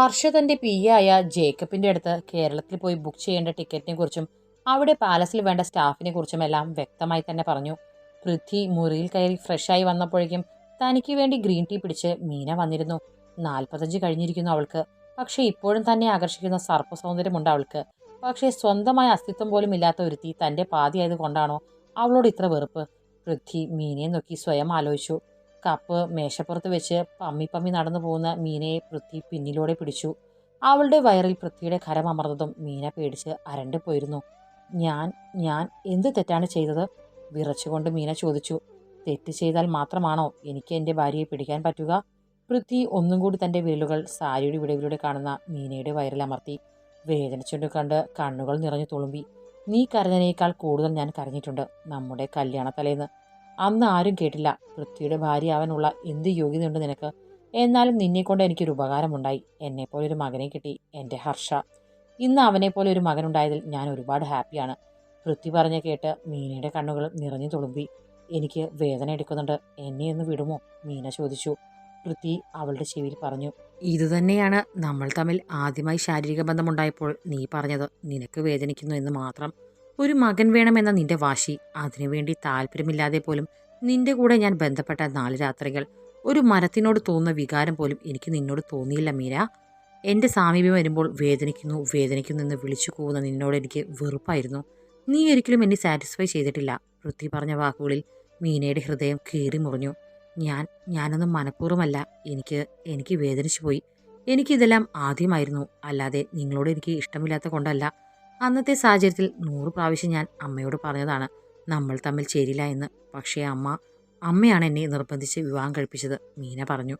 ഹർഷ തന്റെ പി ആയ ജേക്കബിന്റെ അടുത്ത് കേരളത്തിൽ പോയി ബുക്ക് ചെയ്യേണ്ട ടിക്കറ്റിനെ കുറിച്ചും അവിടെ പാലസിൽ വേണ്ട സ്റ്റാഫിനെ കുറിച്ചും എല്ലാം വ്യക്തമായി തന്നെ പറഞ്ഞു. പൃഥ്വി മുറിയിൽ കയറി ഫ്രഷായി വന്നപ്പോഴേക്കും തനിക്ക് വേണ്ടി ഗ്രീൻ ടീ പിടിച്ച് മീന വന്നിരുന്നു. നാൽപ്പത്തഞ്ച് കഴിഞ്ഞിരിക്കുന്നു അവൾക്ക്. പക്ഷേ ഇപ്പോഴും തന്നെ ആകർഷിക്കുന്ന സർപ്പ സൗന്ദര്യമുണ്ട് അവൾക്ക്. പക്ഷേ സ്വന്തമായ അസ്തിത്വം പോലും ഇല്ലാത്ത ഒരുത്തി തന്റെ പാതിയായത് കൊണ്ടാണോ അവളോട് ഇത്ര വെറുപ്പ്? പൃഥ്വി മീനയെ നോക്കി സ്വയം ആലോചിച്ചു. കപ്പ് മേശപ്പുറത്ത് വെച്ച് പമ്മി പമ്മി നടന്നു പോകുന്ന മീനയെ പൃഥ്വി പിന്നിലൂടെ പിടിച്ചു. അവളുടെ വയറിൽ പൃഥ്വിയുടെ കരം അമർന്നതും മീന പേടിച്ച് അരണ്ടു പോയിരുന്നു. ഞാൻ ഞാൻ എന്ത് തെറ്റാണ് ചെയ്തത്? വിറച്ചുകൊണ്ട് മീന ചോദിച്ചു. തെറ്റ് ചെയ്താൽ മാത്രമാണോ എനിക്ക് എന്റെ ഭാര്യയെ പിടിക്കാൻ പറ്റുക? പൃഥ്വി ഒന്നും കൂടി തന്റെ വിരലുകൾ സാരിയുടെ വിടവിലൂടെ കാണുന്ന മീനയുടെ വയറിൽ അമർത്തി. വേദനിച്ചുകൊണ്ട് കണ്ട് കണ്ണുകൾ നിറഞ്ഞു തുളുമ്പി. നീ കരഞ്ഞതിനേക്കാൾ കൂടുതൽ ഞാൻ കരഞ്ഞിട്ടുണ്ട്. നമ്മുടെ കല്യാണ തലേന്ന് അന്ന് ആരും കേട്ടില്ല. പൃഥ്വിയുടെ ഭാര്യ അവനുള്ള എന്ത് യോഗ്യതയുണ്ട് നിനക്ക്? എന്നാലും നിന്നെക്കൊണ്ട് എനിക്കൊരു ഉപകാരമുണ്ടായി. എന്നെപ്പോലെ ഒരു മകനെ കിട്ടി എന്റെ ഹർഷ. ഇന്ന് അവനെപ്പോലെ ഒരു മകനുണ്ടായതിൽ ഞാൻ ഒരുപാട് ഹാപ്പിയാണ്. പൃഥ്വി പറഞ്ഞ കേട്ട് മീനയുടെ കണ്ണുകൾ നിറഞ്ഞു തുളുമ്പി. എനിക്ക് വേദന എടുക്കുന്നുണ്ട്. എന്നെ ഒന്ന് വിടുമോ? മീന ചോദിച്ചു. പൃഥ്വി അവളുടെ ചെവിയിൽ പറഞ്ഞു. ഇതുതന്നെയാണ് നമ്മൾ തമ്മിൽ ആദ്യമായി ശാരീരിക ബന്ധമുണ്ടായപ്പോൾ നീ പറഞ്ഞത്. നിനക്ക് വേദനിക്കുന്നു എന്ന് മാത്രം. ഒരു മകൻ വേണമെന്ന നിന്റെ വാശി. അതിനുവേണ്ടി താല്പര്യമില്ലാതെ പോലും നിന്റെ കൂടെ ഞാൻ ബന്ധപ്പെട്ട നാല് രാത്രികൾ ഒരു മരത്തിനോട് തോന്നുന്ന വികാരം പോലും എനിക്ക് നിന്നോട് തോന്നിയില്ല മീര. എന്റെ സാമീപ്യം വരുമ്പോൾ വേദനിക്കുന്നു വേദനിക്കുന്നു എന്ന് വിളിച്ചു കൂവുന്ന നിന്നോട് എനിക്ക് വെറുപ്പായിരുന്നു. നീ ഒരിക്കലും എന്നെ സാറ്റിസ്ഫൈ ചെയ്തിട്ടില്ല. വൃത്തി പറഞ്ഞ വാക്കുകളിൽ മീനയുടെ ഹൃദയം കീറി മുറിഞ്ഞു. ഞാൻ ഞാനൊന്നും മനഃപൂർവമല്ല. എനിക്ക് എനിക്ക് വേദനിച്ചു പോയി എനിക്കിതെല്ലാം ആദ്യമായിരുന്നു. അല്ലാതെ നിങ്ങളോട് എനിക്ക് ഇഷ്ടമില്ലാത്ത കൊണ്ടല്ല അന്നത്തെ സാഹചര്യത്തിൽ നൂറ് പ്രാവശ്യം ഞാൻ അമ്മയോട് പറഞ്ഞതാണ് നമ്മൾ തമ്മിൽ ചേരില്ല എന്ന്. പക്ഷേ അമ്മ അമ്മയാണ് എന്നെ നിർബന്ധിച്ച് വിവാഹം കഴിപ്പിച്ചത് മീന പറഞ്ഞു.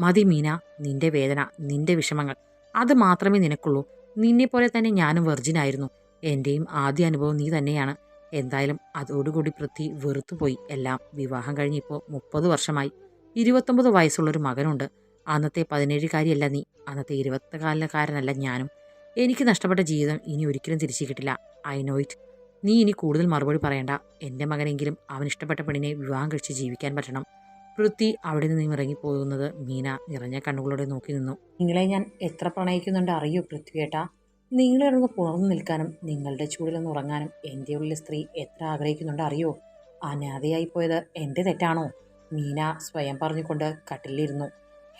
മതി മീന നിന്റെ വേദന നിന്റെ വിഷമങ്ങൾ അത് മാത്രമേ നിനക്കുള്ളൂ. നിന്നെപ്പോലെ തന്നെ ഞാനും വെർജിനായിരുന്നു എന്റെയും ആദ്യ അനുഭവം നീ തന്നെയാണ്. എന്തായാലും അതോടുകൂടി പൃഥ്വി വെറുത്തുപോയി. എല്ലാം വിവാഹം കഴിഞ്ഞിപ്പോൾ മുപ്പത് വർഷമായി. ഇരുപത്തൊമ്പത് വയസ്സുള്ളൊരു മകനുണ്ട്. അന്നത്തെ പതിനേഴുകാരിയല്ല നീ. അന്നത്തെ ഇരുപത്തിനാലിനക്കാരനല്ല ഞാനും. എനിക്ക് നഷ്ടപ്പെട്ട ജീവിതം ഇനി ഒരിക്കലും തിരിച്ചു കിട്ടില്ല. I know it. നീ ഇനി കൂടുതൽ മറുപടി പറയണ്ട. എന്റെ മകനെങ്കിലും അവൻ ഇഷ്ടപ്പെട്ട പെണ്ണിനെ വിവാഹം കഴിച്ച് ജീവിക്കാൻ പറ്റണം. പൃഥ്വി അവിടെ നിന്ന് ഇറങ്ങിപ്പോകുന്നത് മീന നിറഞ്ഞ കണ്ണുകളോടെ നോക്കി നിന്നു. നിങ്ങളെ ഞാൻ എത്ര പ്രണയിക്കുന്നുണ്ട് അറിയൂ പൃഥ്വിയേട്ടാ ഒന്ന് പുണർന്നു നിൽക്കാനും നിങ്ങളുടെ ചൂടിലൊന്ന് ഉറങ്ങാനും എന്റെ ഉള്ളിലെ സ്ത്രീ എത്ര ആഗ്രഹിക്കുന്നുണ്ട് അറിയോ? അനാഥയായി പോയത് എന്റെ തെറ്റാണോ? മീന സ്വയം പറഞ്ഞുകൊണ്ട് കട്ടിലിരുന്നു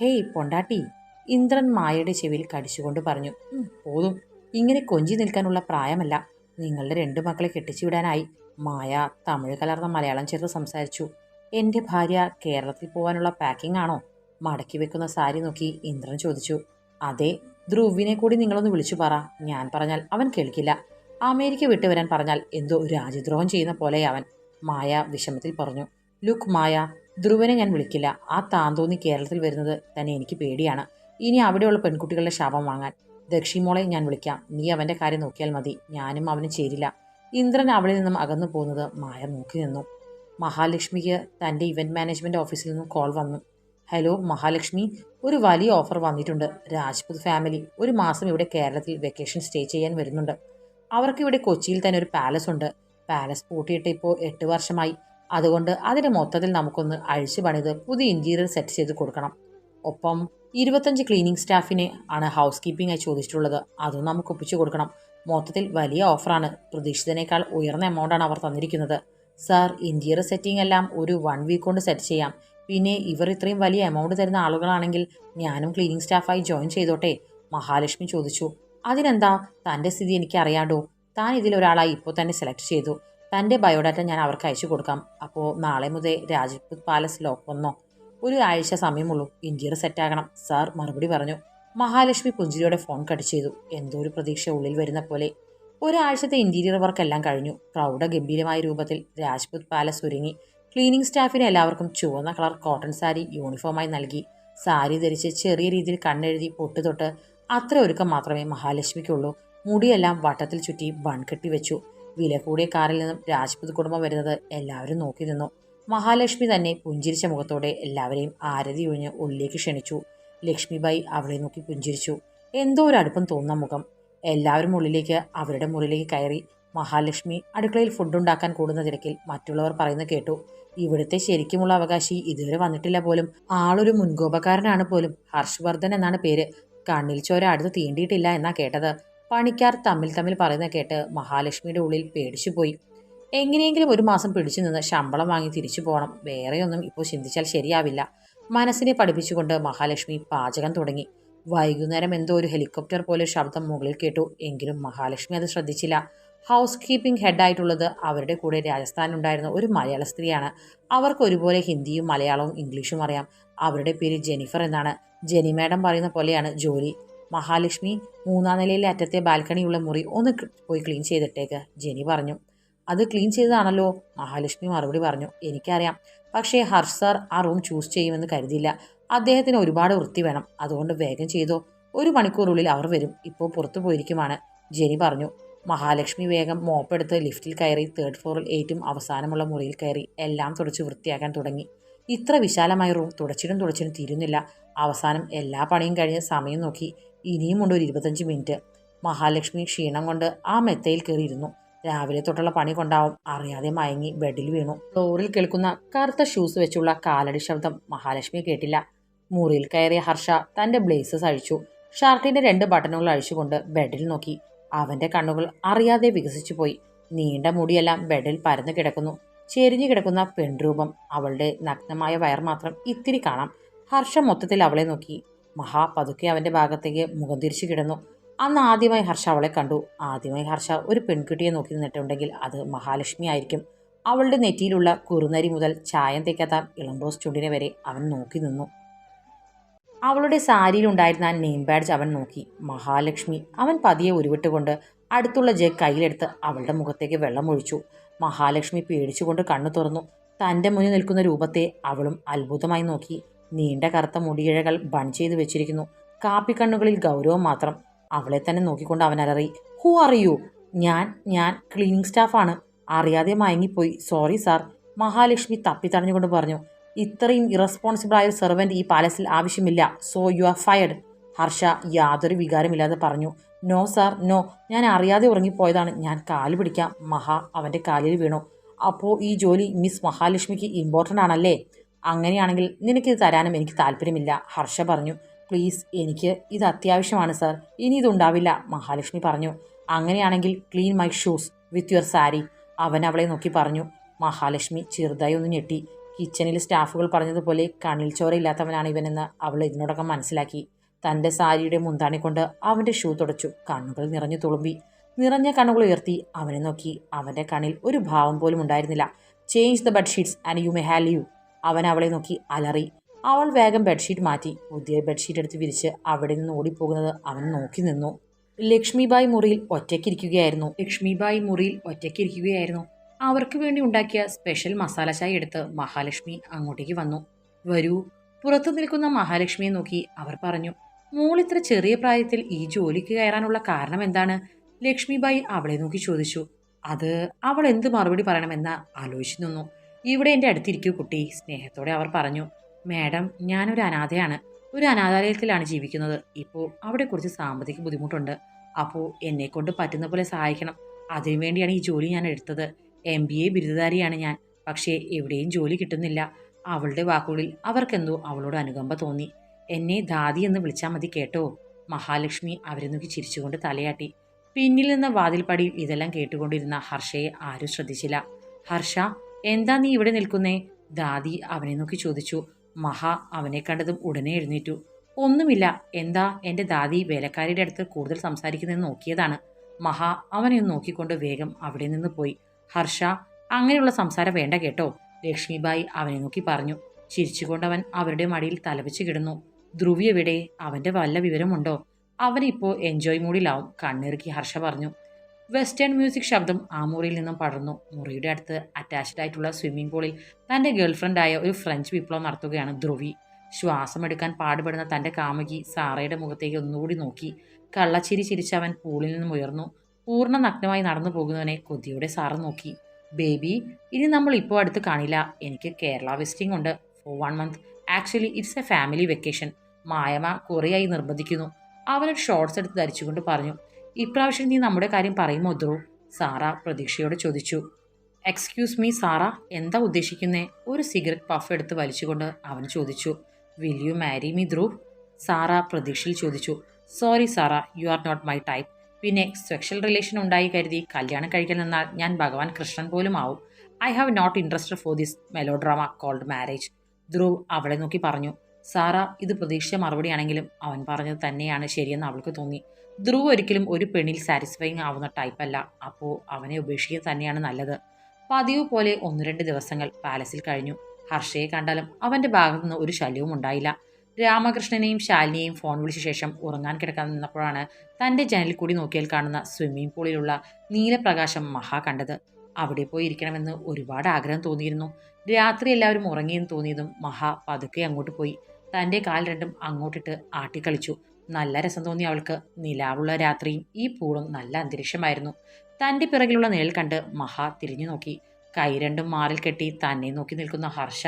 ഹേയ് പൊണ്ടാട്ടി ഇന്ദ്രൻ മായയുടെ ചെവിയിൽ കടിച്ചുകൊണ്ട് പറഞ്ഞു "ഉം, പോതും. ഇങ്ങനെ കൊഞ്ചി നിൽക്കാനുള്ള പ്രായമല്ല. നിങ്ങളുടെ രണ്ട് മക്കളെ കെട്ടിച്ചു വിടാനായി മായ തമിഴ് കലർന്ന മലയാളം ചേർത്ത് സംസാരിച്ചു എന്റെ ഭാര്യ കേരളത്തിൽ പോകാനുള്ള പാക്കിംഗ് ആണോ? മടക്കി വെക്കുന്ന സാരി നോക്കി ഇന്ദ്രൻ ചോദിച്ചു അതെ ധ്രുവിനെ കൂടി നിങ്ങളൊന്ന് വിളിച്ചു പറ. ഞാൻ പറഞ്ഞാൽ അവൻ കേൾക്കില്ല. അമേരിക്ക വിട്ടു വരാൻ പറഞ്ഞാൽ എന്തോ രാജ്യദ്രോഹം ചെയ്യുന്ന പോലെ അവൻ. മായ വിഷമത്തിൽ പറഞ്ഞു ലുക്ക് മായ ധ്രുവനെ ഞാൻ വിളിക്കില്ല. ആ താന്തോന്നി കേരളത്തിൽ വരുന്നത് തന്നെ എനിക്ക് പേടിയാണ്. ഇനി അവിടെയുള്ള പെൺകുട്ടികളുടെ ശാപം വാങ്ങാൻ. ദക്ഷിമോളെ ഞാൻ വിളിക്കാം. നീ അവന്റെ കാര്യം നോക്കിയാൽ മതി. ഞാനും അവന് ചേരില്ല. ഇന്ദ്രൻ അവളിൽ നിന്നും അകന്നു പോകുന്നത് മായ നോക്കി നിന്നു. മഹാലക്ഷ്മിക്ക് തന്റെ ഇവന്റ് മാനേജ്മെന്റ് ഓഫീസിൽ നിന്നും കോൾ വന്നു. ഹലോ മഹാലക്ഷ്മി. ഒരു വലിയ ഓഫർ വന്നിട്ടുണ്ട്. രാജ്പുത് ഫാമിലി ഒരു മാസം ഇവിടെ കേരളത്തിൽ വെക്കേഷൻ സ്റ്റേ ചെയ്യാൻ വരുന്നുണ്ട്. അവർക്ക് ഇവിടെ കൊച്ചിയിൽ തന്നെ ഒരു പാലസ് ഉണ്ട്. പാലസ് പൂട്ടിയിട്ട് ഇപ്പോൾ എട്ട് വർഷമായി. അതുകൊണ്ട് അതിന്റെ മൊത്തത്തിൽ നമുക്കൊന്ന് അഴിച്ചു പണിത് പുതിയ ഇന്റീരിയർ സെറ്റ് ചെയ്ത് കൊടുക്കണം. ഒപ്പം ഇരുപത്തഞ്ച് ക്ലീനിങ് സ്റ്റാഫിനെ ആണ് ഹൗസ് കീപ്പിംഗ് ആയി ചോദിച്ചിട്ടുള്ളത്. അതും നമുക്ക് ഒപ്പിച്ചു കൊടുക്കണം. മൊത്തത്തിൽ വലിയ ഓഫറാണ്. പ്രതീക്ഷിച്ചതിനേക്കാൾ ഉയർന്ന എമൗണ്ടാണ് അവർ തന്നിരിക്കുന്നത്. സാർ ഇന്റീരിയർ സെറ്റിംഗ് എല്ലാം ഒരു വൺ വീക്ക് കൊണ്ട് സെറ്റ് ചെയ്യാം. പിന്നെ ഇവർ ഇത്രയും വലിയ എമൗണ്ട് തരുന്ന ആളുകളാണെങ്കിൽ ഞാനും ക്ലീനിങ് സ്റ്റാഫായി ജോയിൻ ചെയ്തോട്ടെ? മഹാലക്ഷ്മി ചോദിച്ചു. അതിനെന്താ? തന്റെ സ്ഥിതി എനിക്ക് അറിയാണ്ടോ താൻ ഇതിലൊരാളായി ഇപ്പോൾ തന്നെ സെലക്ട് ചെയ്തു. തന്റെ ബയോഡാറ്റ ഞാൻ അവർക്ക് അയച്ചു കൊടുക്കാം. അപ്പോൾ നാളെ മുതൽ രാജ്പുത് പാലസ് ലോക്ക് വന്നോ? ഒരു ആഴ്ച സമയമുള്ളൂ. ഇന്റീരിയർ സെറ്റാകണം സാർ മറുപടി പറഞ്ഞു. മഹാലക്ഷ്മി പുഞ്ചിരിയോടെ ഫോൺ കട്ട് ചെയ്തു. എന്തോ ഒരു പ്രതീക്ഷ ഉള്ളിൽ വരുന്ന പോലെ. ഒരാഴ്ചത്തെ ഇന്റീരിയർ വർക്ക് എല്ലാം കഴിഞ്ഞു. പ്രൗഢഗംഭീരമായ രൂപത്തിൽ രാജ്പുത് പാലസ് ഒരുങ്ങി. ക്ലീനിങ് സ്റ്റാഫിന് എല്ലാവർക്കും ചുവന്ന കളർ കോട്ടൺ സാരി യൂണിഫോമായി നൽകി. സാരി ധരിച്ച് ചെറിയ രീതിയിൽ കണ്ണെഴുതി പൊട്ട് തൊട്ട് അത്ര ഒരുക്കം മാത്രമേ മഹാലക്ഷ്മിക്കുള്ളൂ. മുടിയെല്ലാം വട്ടത്തിൽ ചുറ്റി ബൺ കെട്ടി വെച്ചു. വില കൂടിയ കാറിൽ നിന്നും രാജ്പുത് കുടുംബം വരുന്നത് എല്ലാവരും നോക്കി നിന്നു. മഹാലക്ഷ്മി തന്നെ പുഞ്ചിരിച്ച മുഖത്തോടെ എല്ലാവരെയും ആരതി ഒഴിഞ്ഞ് ഉള്ളിലേക്ക് ക്ഷണിച്ചു. ലക്ഷ്മിബായി അവളെ നോക്കി പുഞ്ചിരിച്ചു. എന്തോ ഒരു അടുപ്പം തോന്നുന്ന മുഖം. എല്ലാവരും ഉള്ളിലേക്ക് അവരുടെ മുറിയിലേക്ക് കയറി മഹാലക്ഷ്മി അടുക്കളയിൽ ഫുഡുണ്ടാക്കാൻ കൂടുന്ന തിരക്കിൽ മറ്റുള്ളവർ പറയുന്നത് കേട്ടു. ഇവിടുത്തെ ശരിക്കുമുള്ള അവകാശി ഇതുവരെ വന്നിട്ടില്ല പോലും. ആളൊരു മുൻകോപക്കാരനാണ് പോലും. ഹർഷവർദ്ധൻ എന്നാണ് പേര്. കണ്ണിൽ ചോര അടുത്ത് തീണ്ടിയിട്ടില്ല എന്നാ കേട്ടത്. പണിക്കാർ തമ്മിൽ തമ്മിൽ പറയുന്ന കേട്ട് മഹാലക്ഷ്മിയുടെ ഉള്ളിൽ പേടിച്ചു പോയി എങ്ങനെയെങ്കിലും ഒരു മാസം പിടിച്ചു നിന്ന് ശമ്പളം വാങ്ങി തിരിച്ചു പോകണം. വേറെയൊന്നും ഇപ്പോൾ ചിന്തിച്ചാൽ ശരിയാവില്ല. മനസ്സിനെ പഠിപ്പിച്ചുകൊണ്ട് മഹാലക്ഷ്മി പാചകം തുടങ്ങി. വൈകുന്നേരം എന്തോ ഒരു ഹെലികോപ്റ്റർ പോലെ ശബ്ദം മുകളിൽ കേട്ടു. എങ്കിലും മഹാലക്ഷ്മി അത് ശ്രദ്ധിച്ചില്ല. ഹൗസ് കീപ്പിംഗ് ഹെഡായിട്ടുള്ളത് അവരുടെ കൂടെ രാജസ്ഥാനിലുണ്ടായിരുന്ന ഒരു മലയാള സ്ത്രീയാണ്. അവർക്ക് ഒരുപോലെ ഹിന്ദിയും മലയാളവും ഇംഗ്ലീഷും അറിയാം. അവരുടെ പേര് ജെനിഫർ എന്നാണ്. ജെനി മാഡം പറയുന്ന പോലെയാണ് ജോലി. മഹാലക്ഷ്മി മൂന്നാം നിലയിലെ അറ്റത്തെ ബാൽക്കണിയുള്ള മുറി ഒന്ന് പോയി ക്ലീൻ ചെയ്തിട്ടേക്ക് ജെനി പറഞ്ഞു. അത് ക്ലീൻ ചെയ്തതാണല്ലോ. മഹാലക്ഷ്മി മറുപടി പറഞ്ഞു എനിക്കറിയാം. പക്ഷേ ഹർഷ് സാർ ആ റൂം ചൂസ് ചെയ്യുമെന്ന് കരുതിയില്ല. അദ്ദേഹത്തിന് ഒരുപാട് വൃത്തി വേണം. അതുകൊണ്ട് വേഗം ചെയ്തോ. ഒരു മണിക്കൂറുള്ളിൽ അവർ വരും. ഇപ്പോൾ പുറത്തു പോയിരിക്കുമാണ് ജെനി പറഞ്ഞു. മഹാലക്ഷ്മി വേഗം മോപ്പെടുത്ത് ലിഫ്റ്റിൽ കയറി തേർഡ് ഫ്ലോറിൽ ഏറ്റവും അവസാനമുള്ള മുറിയിൽ കയറി എല്ലാം തുടച്ച് വൃത്തിയാക്കാൻ തുടങ്ങി. ഇത്ര വിശാലമായ റൂം തുടച്ചിടും തുടച്ചിടും തീരുന്നില്ല. അവസാനം എല്ലാ പണിയും കഴിഞ്ഞ് സമയം നോക്കി. ഇനിയുമുണ്ട് ഒരു ഇരുപത്തഞ്ച് മിനിറ്റ് മഹാലക്ഷ്മി ക്ഷീണം കൊണ്ട് ആ മെത്തയിൽ കയറിയിരുന്നു. രാവിലെ തൊട്ടുള്ള പണി കൊണ്ടാവും. അറിയാതെ മയങ്ങി ബെഡിൽ വീണു. ഫ്ലോറിൽ കേൾക്കുന്ന കറുത്ത ഷൂസ് വെച്ചുള്ള കാലടി ശബ്ദം മഹാലക്ഷ്മി കേട്ടില്ല. മുറിയിൽ കയറിയ ഹർഷ തന്റെ ബ്ലേസസ് അഴിച്ചു. ഷർട്ടിന്റെ രണ്ട് ബട്ടണുകൾ അഴിച്ചുകൊണ്ട് ബെഡിൽ നോക്കി. അവന്റെ കണ്ണുകൾ അറിയാതെ വികസിച്ചു പോയി. നീണ്ട മുടിയെല്ലാം ബെഡിൽ പരന്നു കിടക്കുന്നു. ചെരിഞ്ഞു കിടക്കുന്ന പെൺരൂപം അവളുടെ നഗ്നമായ വയർ മാത്രം ഇത്തിരി കാണാം. ഹർഷ മൊത്തത്തിൽ അവളെ നോക്കി. മഹാ പതുക്കെ അവന്റെ ഭാഗത്തേക്ക് മുഖം തിരിച്ചു കിടന്നു. അന്ന് ആദ്യമായി ഹർഷ അവളെ കണ്ടു. ആദ്യമായി ഹർഷ ഒരു പെൺകുട്ടിയെ നോക്കി നിന്നിട്ടുണ്ടെങ്കിൽ അത് മഹാലക്ഷ്മി ആയിരിക്കും. അവളുടെ നെറ്റിയിലുള്ള കുറുനരി മുതൽ ചായം തേക്കാത്ത ഇളംബോസ് ചുണ്ടിനെ വരെ അവൻ നോക്കി നിന്നു. അവളുടെ സാരിയിലുണ്ടായിരുന്ന നെയിം ബാഡ്ജ് അവൻ നോക്കി. മഹാലക്ഷ്മി അവൻ പതിയെ ഉരുവിട്ടുകൊണ്ട് അടുത്തുള്ള ജഗ് കയ്യിലെടുത്ത് അവളുടെ മുഖത്തേക്ക് വെള്ളമൊഴിച്ചു മഹാലക്ഷ്മി പേടിച്ചുകൊണ്ട് കണ്ണു തുറന്നു. തന്റെ മുന്നിൽ നിൽക്കുന്ന രൂപത്തെ അവളും അത്ഭുതമായി നോക്കി. നീണ്ട കറുത്ത മുടിയിഴകൾ ബൺ ചെയ്ത് വെച്ചിരിക്കുന്നു. കാപ്പിക്കണ്ണുകളിൽ ഗൗരവം മാത്രം. അവളെ തന്നെ നോക്കിക്കൊണ്ട് അവൻ അലറി ഹൂ ആർ യു ഞാൻ ഞാൻ ക്ലീനിങ് സ്റ്റാഫാണ് അറിയാതെ മയങ്ങിപ്പോയി. സോറി സാർ മഹാലക്ഷ്മി തപ്പി തപ്പിത്തടഞ്ഞുകൊണ്ട് പറഞ്ഞു ഇത്രയും ഇറസ്പോൺസിബിൾ ആയ സെർവന്റ് ഈ പാലസിൽ ആവശ്യമില്ല. So you are fired Harsha യാതൊരു വികാരമില്ലാതെ പറഞ്ഞു നോ സാർ നോ ഞാൻ അറിയാതെ ഉറങ്ങിപ്പോയതാണ്. ഞാൻ കാൽ പിടിക്കാം. മഹാ അവന്റെ കാലിൽ വീണു. അപ്പോൾ ഈ ജോലി മിസ് മഹാലക്ഷ്മിക്ക് ഇമ്പോർട്ടന്റ് ആണല്ലേ? അങ്ങനെയാണെങ്കിൽ നിനക്കിത് തരാനും എനിക്ക് താല്പര്യമില്ല. ഹർഷ പറഞ്ഞു പ്ലീസ് എനിക്ക് ഇത് അത്യാവശ്യമാണ് സർ. ഇനി ഇതുണ്ടാവില്ല മഹാലക്ഷ്മി പറഞ്ഞു. അങ്ങനെയാണെങ്കിൽ clean my shoes with your sari അവൻ അവളെ നോക്കി പറഞ്ഞു. മഹാലക്ഷ്മി ചെറുതായി ഒന്ന് ഞെട്ടി. കിച്ചണിൽ സ്റ്റാഫുകൾ പറഞ്ഞതുപോലെ കണ്ണിൽ ചോരയില്ലാത്തവനാണ് ഇവനെന്ന് അവൾ ഇതിനോടൊക്കെ മനസ്സിലാക്കി. തന്റെ സാരിയുടെ മുന്താണി കൊണ്ട് അവന്റെ ഷൂ തുടച്ചു. കണ്ണുകൾ നിറഞ്ഞു തുളുമ്പി. നിറഞ്ഞ കണ്ണുകൾ ഉയർത്തി അവനെ നോക്കി. അവന്റെ കണ്ണിൽ ഒരു ഭാവം പോലും ഉണ്ടായിരുന്നില്ല. Change the bedsheets and you may ഹാൽ U അവൻ അവളെ നോക്കി അലറി. അവൾ വേഗം ബെഡ്ഷീറ്റ് മാറ്റി. പുതിയ ബെഡ്ഷീറ്റ് എടുത്ത് വിരിച്ച് അവിടെ നിന്ന് ഓടിപ്പോകുന്നത് അവൻ നോക്കി നിന്നു. ലക്ഷ്മിബായി മുറിയിൽ ഒറ്റയ്ക്കിരിക്കുകയായിരുന്നു. ലക്ഷ്മിബായി മുറിയിൽ ഒറ്റയ്ക്കിരിക്കുകയായിരുന്നു. അവർക്ക് വേണ്ടി ഉണ്ടാക്കിയ സ്പെഷ്യൽ മസാല ചായ എടുത്ത് മഹാലക്ഷ്മി അങ്ങോട്ടേക്ക് വന്നു. വരൂ. പുറത്തു നിൽക്കുന്ന മഹാലക്ഷ്മിയെ നോക്കി അവർ പറഞ്ഞു മോൾ ഇത്ര ചെറിയ പ്രായത്തിൽ ഈ ജോലിക്ക് കയറാനുള്ള കാരണം എന്താണ്? ലക്ഷ്മിബായി അവളെ നോക്കി ചോദിച്ചു അത് അവൾ എന്ത് മറുപടി പറയണമെന്ന് ആലോചിച്ചു നിന്നു. ഇവിടെ എന്റെ അടുത്തിരിക്കൂ കുട്ടി സ്നേഹത്തോടെ അവർ പറഞ്ഞു. മാഡം ഞാനൊരു അനാഥയാണ്. ഒരു അനാഥാലയത്തിലാണ് ജീവിക്കുന്നത്. ഇപ്പോൾ അവിടെ കുറച്ച് സാമ്പത്തിക ബുദ്ധിമുട്ടുണ്ട്. അപ്പോൾ എന്നെക്കൊണ്ട് പറ്റുന്ന പോലെ സഹായിക്കണം. അതിനുവേണ്ടിയാണ് ഈ ജോലി ഞാൻ എടുത്തത്. എം ബി എ ബിരുദധാരിയാണ് ഞാൻ. പക്ഷേ എവിടെയും ജോലി കിട്ടുന്നില്ല. അവളുടെ വാക്കുകളിൽ അവർക്കെന്തോ അവളോട് അനുകമ്പ തോന്നി. എന്നെ ദാദി എന്ന് വിളിച്ചാൽ മതി കേട്ടോ. മഹാലക്ഷ്മി അവരെ നോക്കി ചിരിച്ചുകൊണ്ട് തലയാട്ടി. പിന്നിൽ നിന്ന വാതിൽപ്പടിയിൽ ഇതെല്ലാം കേട്ടുകൊണ്ടിരുന്ന ഹർഷയെ ആരും ശ്രദ്ധിച്ചില്ല. ഹർഷ എന്താ നീ ഇവിടെ നിൽക്കുന്നേ? ദാദി അവനെ നോക്കി ചോദിച്ചു. മഹ അവനെ കണ്ടതും ഉടനെ എഴുന്നേറ്റു. ഒന്നുമില്ല എന്താ എന്റെ ദാദി വേലക്കാരിയുടെ അടുത്ത് കൂടുതൽ സംസാരിക്കുന്നതെന്ന് നോക്കിയതാണ്. മഹാ അവനെ ഒന്ന് നോക്കിക്കൊണ്ട് വേഗം അവിടെ നിന്ന് പോയി. ഹർഷ അങ്ങനെയുള്ള സംസാരം വേണ്ട കേട്ടോ. ലക്ഷ്മിബായി അവനെ നോക്കി പറഞ്ഞു. ചിരിച്ചുകൊണ്ടവൻ അവരുടെ മടിയിൽ തലവെച്ച് കിടന്നു. ധ്രുവി എവിടെ? അവന്റെ വല്ല വിവരമുണ്ടോ? അവനിപ്പോൾ എൻജോയ് മൂഡിലാവും കണ്ണിറുക്കി ഹർഷ പറഞ്ഞു. വെസ്റ്റേൺ മ്യൂസിക് ശബ്ദം ആ മുറിയിൽ നിന്നും പടർന്നു. മുറിയുടെ അടുത്ത് അറ്റാച്ച്ഡ് ആയിട്ടുള്ള സ്വിമ്മിംഗ് പൂളിൽ തന്റെ ഗേൾഫ്രണ്ടായ ഒരു ഫ്രഞ്ച് വിപ്ലവം നടത്തുകയാണ് ധ്രുവി. ശ്വാസമെടുക്കാൻ പാടുപെടുന്ന തന്റെ കാമുകി സാറയുടെ മുഖത്തേക്ക് ഒന്നുകൂടി നോക്കി. കള്ളച്ചിരി ചിരിച്ച് അവൻ പൂളിൽ നിന്നും ഉയർന്നു. പൂർണ നഗ്നമായി നടന്നു പോകുന്നവനെ കൊതിയോടെ സാറ് നോക്കി. ബേബി ഇനി നമ്മൾ ഇപ്പോൾ അടുത്ത് കാണില്ല. എനിക്ക് കേരള വിസിറ്റിംഗ് ഉണ്ട്. For one month actually it's a family vacation മായമ കുറേയായി നിർബന്ധിക്കുന്നു. അവനൊരു ഷോർട്സ് എടുത്ത് ധരിച്ചുകൊണ്ട് പറഞ്ഞു. ഇപ്രാവശ്യം നീ നമ്മുടെ കാര്യം പറയുമോ ധ്രുവ്? സാറ പ്രതീക്ഷയോടെ ചോദിച്ചു. എക്സ്ക്യൂസ് മീ സാറ എന്താ ഉദ്ദേശിക്കുന്നേ? ഒരു സിഗരറ്റ് പഫ് എടുത്ത് വലിച്ചുകൊണ്ട് അവൻ ചോദിച്ചു. Will you marry me Dhruv? Sara പ്രതീക്ഷയിൽ ചോദിച്ചു. Sorry Sara you are not my type പിന്നെ സെക്ഷൽ റിലേഷൻ ഉണ്ടായി കരുതി കല്യാണം കഴിക്കാൻ നിന്നാൽ ഞാൻ ഭഗവാൻ കൃഷ്ണൻ പോലും ആവും. I have not interested for this melodrama called marriage Dhruv അവളെ നോക്കി പറഞ്ഞു. സാറ ഇത് പ്രതീക്ഷിച്ച മറുപടിയാണെങ്കിലും അവൻ പറഞ്ഞത് തന്നെയാണ് ശരിയെന്ന് അവൾക്ക് തോന്നി. ധ്രുവ് ഒരിക്കലും ഒരു പെണ്ണിൽ സാറ്റിസ്ഫൈങ് ആവുന്ന ടൈപ്പല്ല അപ്പോൾ അവനെ ഉപേക്ഷിക്കുക തന്നെയാണ് നല്ലത്. പതിവ് പോലെ ഒന്ന് രണ്ട് ദിവസങ്ങൾ പാലസിൽ കഴിഞ്ഞു. ഹർഷയെ കണ്ടാലും അവന്റെ ഭാഗത്തു നിന്ന് ഒരു ശല്യവും ഉണ്ടായില്ല. രാമകൃഷ്ണനെയും ശാലിനിയെയും ഫോൺ വിളിച്ച ശേഷം ഉറങ്ങാൻ കിടക്കാൻ നിന്നപ്പോഴാണ് തന്റെ ജനലിൽ കൂടി നോക്കിയാൽ കാണുന്ന സ്വിമ്മിംഗ് പൂളിലുള്ള നീലപ്രകാശം മഹാ കണ്ടത്. അവിടെ പോയി ഇരിക്കണമെന്ന് ഒരുപാട് ആഗ്രഹം തോന്നിയിരുന്നു. രാത്രി എല്ലാവരും ഉറങ്ങിയെന്ന് തോന്നിയതും മഹാ പതുക്കെ അങ്ങോട്ട് പോയി. തന്റെ കാൽ രണ്ടും അങ്ങോട്ടിട്ട് ആട്ടിക്കളിച്ചു. നല്ല രസം തോന്നി അവൾക്ക്. നിലാവുള്ള രാത്രിയും ഈ പൂളും നല്ല അന്തരീക്ഷമായിരുന്നു. തന്റെ പിറകിലുള്ള നിഴൽ കണ്ട് മഹാ തിരിഞ്ഞു നോക്കി. കൈ രണ്ടും മാറിൽ കെട്ടി തന്നെ നോക്കി നിൽക്കുന്ന ഹർഷ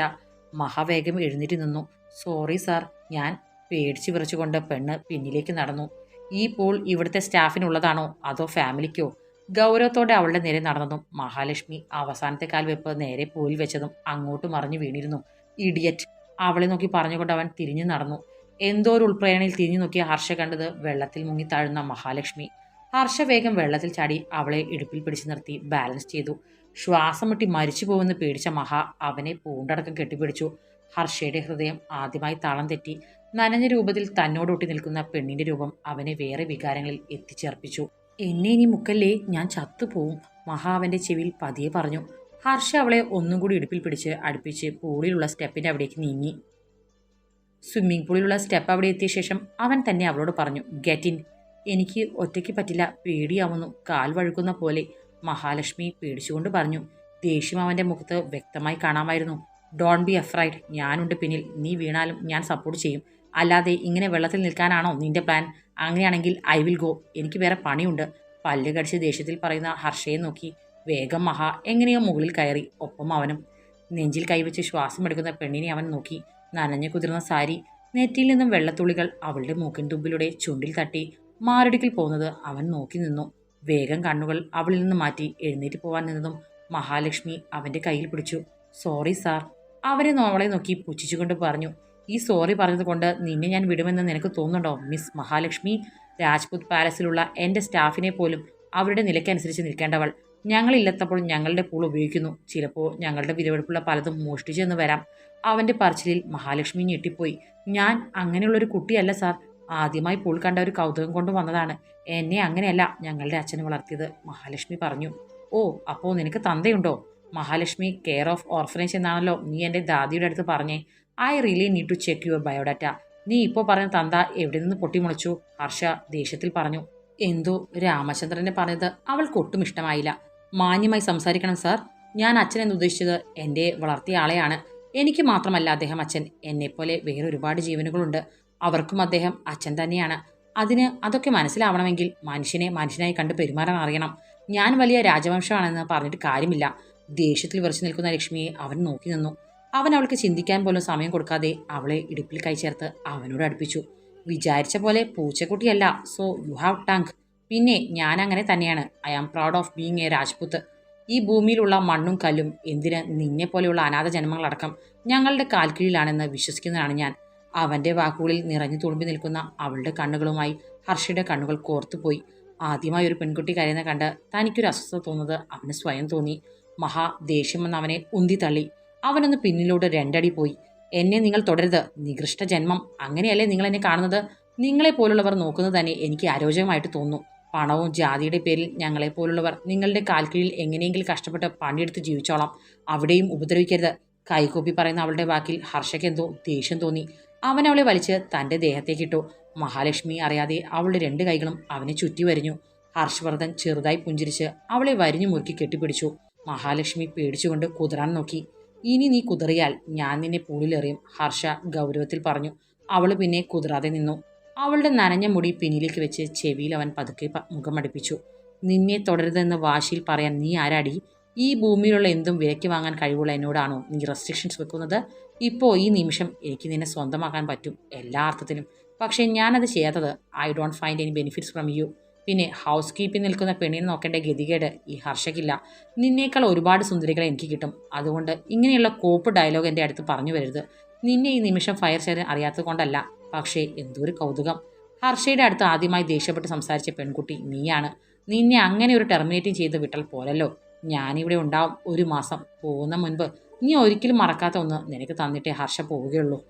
മഹാ വേഗം എഴുന്നേറ്റ് നിന്നു. സോറി സാർ ഞാൻ പേടിച്ചു വിറച്ചുകൊണ്ട് പെണ്ണ് പിന്നിലേക്ക് നടന്നു. ഈ പൂൾ ഇവിടുത്തെ സ്റ്റാഫിനുള്ളതാണോ അതോ ഫാമിലിക്കോ? ഗൗരവത്തോടെ അവളുടെ നേരെ നടന്നതും മഹാലക്ഷ്മി അവസാനത്തെ കാൽവെപ്പ് നേരെ പൂവിൽ വെച്ചതും അങ്ങോട്ട് മറിഞ്ഞു വീണിരുന്നു. ഇഡിയറ്റ് അവളെ നോക്കി പറഞ്ഞുകൊണ്ട് അവൻ തിരിഞ്ഞു നടന്നു. എന്തോ ഒരു ഉൾപ്രേരണയിൽ തിരിഞ്ഞു നോക്കിയ ഹർഷ കണ്ടത് വെള്ളത്തിൽ മുങ്ങി താഴുന്ന മഹാലക്ഷ്മി. ഹർഷ വേഗം വെള്ളത്തിൽ ചാടി അവളെ ഇടുപ്പിൽ പിടിച്ചു നിർത്തി ബാലൻസ് ചെയ്തു. ശ്വാസം മുട്ടി മരിച്ചു പോകുമെന്ന് പേടിച്ച മഹ അവനെ പൂണ്ടടക്കം കെട്ടിപ്പിടിച്ചു. ഹർഷയുടെ ഹൃദയം ആദ്യമായി താളം തെറ്റി. നനഞ്ഞ രൂപത്തിൽ തന്നോടൊട്ടി നിൽക്കുന്ന പെണ്ണിന്റെ രൂപം അവനെ വേറെ വികാരങ്ങളിൽ എത്തിച്ചേർപ്പിച്ചു. എന്നെ ഇനി മുക്കല്ലേ? ഞാൻ ചത്തുപോവും മഹാ അവന്റെ ചെവിയിൽ പതിയെ പറഞ്ഞു. ഹർഷ അവളെ ഒന്നും കൂടി ഇടുപ്പിൽ പിടിച്ച് അടുപ്പിച്ച് പൂളിലുള്ള സ്റ്റെപ്പിന്റെ അവിടേക്ക് നീങ്ങി. സ്വിമ്മിംഗ് പൂളിലുള്ള സ്റ്റെപ്പ് അവിടെ എത്തിയ ശേഷം അവൻ തന്നെ അവളോട് പറഞ്ഞു ഗെറ്റ് ഇൻ എനിക്ക് ഒറ്റയ്ക്ക് പറ്റില്ല പേടിയാവുന്നു. കാൽ വഴുക്കുന്ന പോലെ. മഹാലക്ഷ്മി പേടിച്ചുകൊണ്ട് പറഞ്ഞു ദേഷ്യം അവന്റെ മുഖത്ത് വ്യക്തമായി കാണാമായിരുന്നു. ഡോൺ ബി അഫ്രൈഡ് ഞാനുണ്ട് പിന്നിൽ. നീ വീണാലും ഞാൻ സപ്പോർട്ട് ചെയ്യും. അല്ലാതെ ഇങ്ങനെ വെള്ളത്തിൽ നിൽക്കാനാണോ നിന്റെ പ്ലാൻ അങ്ങനെയാണെങ്കിൽ ഐ വിൽ ഗോ എനിക്ക് വേറെ പണിയുണ്ട്. പല്ല് കടിച്ച് ദേഷ്യത്തിൽ പറയുന്ന ഹർഷയെ നോക്കി വേഗം മഹാ. എങ്ങനെയോ മുകളിൽ കയറി ഒപ്പം അവനും. നെഞ്ചിൽ കൈവച്ച് ശ്വാസം എടുക്കുന്ന പെണ്ണിനെ അവൻ നോക്കി നനഞ്ഞു കുതിർന്ന സാരി നെറ്റിയിൽ നിന്നും വെള്ളത്തുള്ളികൾ അവളുടെ മൂക്കിൻ തുമ്പിലൂടെ ചുണ്ടിൽ തട്ടി മാറിടുക്കിൽ പോകുന്നത് അവൻ നോക്കി നിന്നു. വേഗം കണ്ണുകൾ അവളിൽ നിന്ന് മാറ്റി എഴുന്നേറ്റ് പോവാൻ നിന്നതും മഹാലക്ഷ്മി അവന്റെ കയ്യിൽ പിടിച്ചു. Sorry sir. അവരെ നോളെ നോക്കി പുച്ഛിച്ചുകൊണ്ട് പറഞ്ഞു. ഈ സോറി പറഞ്ഞതുകൊണ്ട് നിന്നെ ഞാൻ വിടുമെന്ന് നിനക്ക് തോന്നുന്നുണ്ടോ മിസ് മഹാലക്ഷ്മി? രാജ്പുത് പാലസിലുള്ള എന്റെ സ്റ്റാഫിനെ പോലും അവരുടെ നിലയ്ക്കനുസരിച്ച് നിൽക്കേണ്ടവൾ. ഞങ്ങളില്ലെത്തപ്പോൾ ഞങ്ങളുടെ പൂൾ ഉപയോഗിക്കുന്നു. ചിലപ്പോൾ ഞങ്ങളുടെ വിലവെടുപ്പുള്ള പലതും മോഷ്ടിച്ചെന്ന് വരാം. അവന്റെ പറച്ചിലിൽ മഹാലക്ഷ്മി ഞെട്ടിപ്പോയി. ഞാൻ അങ്ങനെയുള്ളൊരു കുട്ടിയല്ല സാർ. ആദ്യമായി പൂൾ കണ്ട ഒരു കൗതുകം കൊണ്ട് വന്നതാണ്. എന്നെ അങ്ങനെയല്ല ഞങ്ങളുടെ അച്ഛനെ വളർത്തിയത് മഹാലക്ഷ്മി പറഞ്ഞു. ഓ അപ്പോൾ നിനക്ക് തന്തയുണ്ടോ? മഹാലക്ഷ്മി കെയർ ഓഫ് ഓർഫനേജ് എന്നാണല്ലോ നീ എന്റെ ദാദിയുടെ അടുത്ത് പറഞ്ഞേ. I really need to check your biodata. നീ ഇപ്പോൾ പറഞ്ഞ തന്ത എവിടെ നിന്ന് പൊട്ടിമുളച്ചു? ഹർഷ ദേഷ്യത്തിൽ പറഞ്ഞു. എന്തോ രാമചന്ദ്രനെ പറഞ്ഞത് അവൾക്ക് ഒട്ടും ഇഷ്ടമായില്ല. മാന്യമായി സംസാരിക്കണം സാർ. ഞാൻ അച്ഛൻ എന്ന് ഉദ്ദേശിച്ചത് എന്റെ വളർത്തിയ ആളെയാണ്. എനിക്ക് മാത്രമല്ല അദ്ദേഹം അച്ഛൻ. എന്നെപ്പോലെ വേറെ ഒരുപാട് ജീവനുകളുണ്ട്. അവർക്കും അദ്ദേഹം അച്ഛൻ തന്നെയാണ്. അതിന് അതൊക്കെ മനസ്സിലാവണമെങ്കിൽ മനുഷ്യനെ മനുഷ്യനായി കണ്ട് പെരുമാറാൻ അറിയണം. ഞാൻ വലിയ രാജവംശമാണെന്ന് പറഞ്ഞിട്ട് കാര്യമില്ല. ദേഷ്യത്തിൽ വിറച്ചു നിൽക്കുന്ന ലക്ഷ്മിയെ അവൻ നോക്കി നിന്നു. അവൻ അവൾക്ക് ചിന്തിക്കാൻ പോലും സമയം കൊടുക്കാതെ അവളെ ഇടുപ്പിൽ കൈ ചേർത്ത് അവനോട് അടുപ്പിച്ചു. വിചാരിച്ച പോലെ പൂച്ചക്കുട്ടിയല്ല. സോ യു ഹാവ് ടങ് പിന്നെ ഞാൻ അങ്ങനെ തന്നെയാണ്. I am proud of being a Rajput ഈ ഭൂമിയിലുള്ള മണ്ണും കല്ലും എന്തിന് നിന്നെ പോലെയുള്ള അനാഥ ജന്മങ്ങളടക്കം ഞങ്ങളുടെ കാൽക്കീഴിലാണെന്ന് വിശ്വസിക്കുന്നതാണ് ഞാൻ. അവന്റെ വാക്കുകളിൽ നിറഞ്ഞു തുളുമ്പി നിൽക്കുന്ന അവളുടെ കണ്ണുകളുമായി ഹർഷയുടെ കണ്ണുകൾ കോർത്തുപോയി ആദ്യമായി ഒരു പെൺകുട്ടി കരയുന്ന കണ്ട് തനിക്കൊരു അസ്വസ്ഥത തോന്നുന്നത് അവന് സ്വയം തോന്നി. മഹാ ദേഷ്യമെന്ന് അവനെ ഉന്തി തള്ളി. അവനൊന്ന് പിന്നിലൂടെ രണ്ടടി പോയി. എന്നെ നിങ്ങൾ തുടരുത് നികൃഷ്ട ജന്മം. അങ്ങനെയല്ലേ നിങ്ങൾ എന്നെ കാണുന്നത്? നിങ്ങളെ പോലുള്ളവർ നോക്കുന്നത് തന്നെ എനിക്ക് അരോചകമായിട്ട് തോന്നുന്നു. പണവും ജാതിയുടെ പേരിൽ ഞങ്ങളെ പോലുള്ളവർ നിങ്ങളുടെ കാൽക്കീഴിൽ എങ്ങനെയെങ്കിലും കഷ്ടപ്പെട്ട് പണിയെടുത്ത് ജീവിച്ചോളാം. അവിടെയും ഉപദ്രവിക്കരുത്. കൈകൂപ്പി പറയുന്ന അവളുടെ വാക്കിൽ ഹർഷയ്ക്ക് എന്തോ ദേഷ്യം തോന്നി. അവൻ അവളെ വലിച്ച് തന്റെ ദേഹത്തേക്കിട്ടു മഹാലക്ഷ്മി അറിയാതെ അവളുടെ രണ്ട് കൈകളും അവനെ ചുറ്റി വരിഞ്ഞു. ഹർഷവർദ്ധൻ ചെറുതായി പുഞ്ചിരിച്ച് അവളെ വരിഞ്ഞു മുറുക്കി കെട്ടിപ്പിടിച്ചു. മഹാലക്ഷ്മി പേടിച്ചുകൊണ്ട് കുതിരാൻ നോക്കി. ഇനി നീ കുതിറിയാൽ ഞാൻ നിന്നെ പൂളിലെറിയും ഹർഷ ഗൗരവത്തിൽ പറഞ്ഞു. അവൾ പിന്നെ കുതിരാതെ നിന്നു. അവളുടെ നനഞ്ഞ മുടി പിന്നിലേക്ക് വെച്ച് ചെവിയിൽ അവൻ പതുക്കെ മുഖമടിപ്പിച്ചു നിന്നെ തുടരുതെന്ന് വാശിയിൽ പറയാൻ നീ ആരാടി? ഈ ഭൂമിയിലുള്ള എന്തും വിലയ്ക്ക് വാങ്ങാൻ കഴിവുള്ള എന്നോടാണോ നീ റെസ്ട്രിക്ഷൻസ് വെക്കുന്നത്? ഇപ്പോൾ ഈ നിമിഷം എനിക്ക് നിന്നെ സ്വന്തമാക്കാൻ പറ്റും എല്ലാ അർത്ഥത്തിലും. പക്ഷേ ഞാനത് ചെയ്യാത്തത് I don't find any benefits from you പിന്നെ ഹൗസ് കീപ്പിൽ നിൽക്കുന്ന പെണ്ണിനെ നോക്കേണ്ട ഗതികേട് ഈ ഹർഷയ്ക്കില്ല. നിന്നേക്കാൾ ഒരുപാട് സുന്ദരികളെ എനിക്ക് കിട്ടും. അതുകൊണ്ട് ഇങ്ങനെയുള്ള കോപ്പ് ഡയലോഗ് എന്റെ അടുത്ത് പറഞ്ഞു വരരുത്. നിന്നെ ഈ നിമിഷം ഫയർ ചെയ്യാൻ അറിയാത്തത് കൊണ്ടല്ല. പക്ഷേ എന്തൊരു കൗതുകം. ഹർഷയുടെ അടുത്ത് ആദ്യമായി ദേഷ്യപ്പെട്ട് സംസാരിച്ച പെൺകുട്ടി നീയാണ്. നിന്നെ അങ്ങനെ ഒരു ടെർമിനേറ്റിംഗ് ചെയ്ത് വിട്ടാൽ പോലല്ലോ ഞാനിവിടെ ഉണ്ടാവും ഒരു മാസം. പോകുന്ന മുൻപ് നീ ഒരിക്കലും മറക്കാത്ത ഒന്ന് നിനക്ക് തന്നിട്ടേ ഹർഷ പോവുകയുള്ളൂ.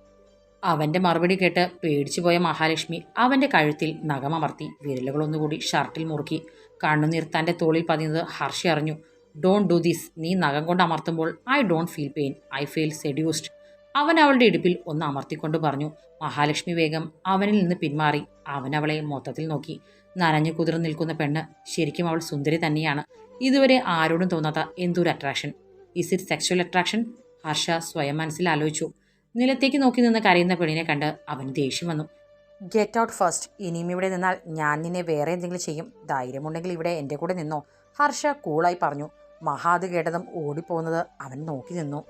അവന്റെ മറുപടി കേട്ട് പേടിച്ചു പോയ മഹാലക്ഷ്മി അവന്റെ കഴുത്തിൽ നഖമമർത്തി വിരലുകളൊന്നുകൂടി ഷർട്ടിൽ മുറുക്കി. കണ്ണുനീർ തന്റെ തോളിൽ പതിഞ്ഞത് ഹർഷ അറിഞ്ഞു. ഡോണ്ട് ഡു ദിസ് നീ നഖം കൊണ്ട് അമർത്തുമ്പോൾ I don't feel pain I feel seduced അവൻ അവളുടെ ഇടുപ്പിൽ ഒന്ന് അമർത്തിക്കൊണ്ട് പറഞ്ഞു മഹാലക്ഷ്മി വേഗം അവനിൽ നിന്ന് പിന്മാറി. അവൻ അവളെ മൊത്തത്തിൽ നോക്കി. നനഞ്ഞു കുതിർന്നു നിൽക്കുന്ന പെണ്ണ് ശരിക്കും അവൾ സുന്ദരി തന്നെയാണ്. ഇതുവരെ ആരോടും തോന്നാത്ത എന്തൊരു attraction is it sexual attraction Harsha സ്വയം മനസ്സിൽ ആലോചിച്ചു. നിലത്തേക്ക് നോക്കി നിന്ന് കരയുന്ന പെണ്ണിനെ കണ്ട് അവൻ ദേഷ്യം വന്നു. ഗെറ്റ് ഔട്ട് ഫസ്റ്റ് ഇനിയും ഇവിടെ നിന്നാൽ ഞാൻ നിന്നെ വേറെ എന്തെങ്കിലും ചെയ്യും. ധൈര്യമുണ്ടെങ്കിൽ ഇവിടെ എന്റെ കൂടെ നിന്നോ. ഹർഷ കൂളായി പറഞ്ഞു. മഹാത് കേട്ടതും ഓടിപ്പോകുന്നത് അവൻ നോക്കി നിന്നു.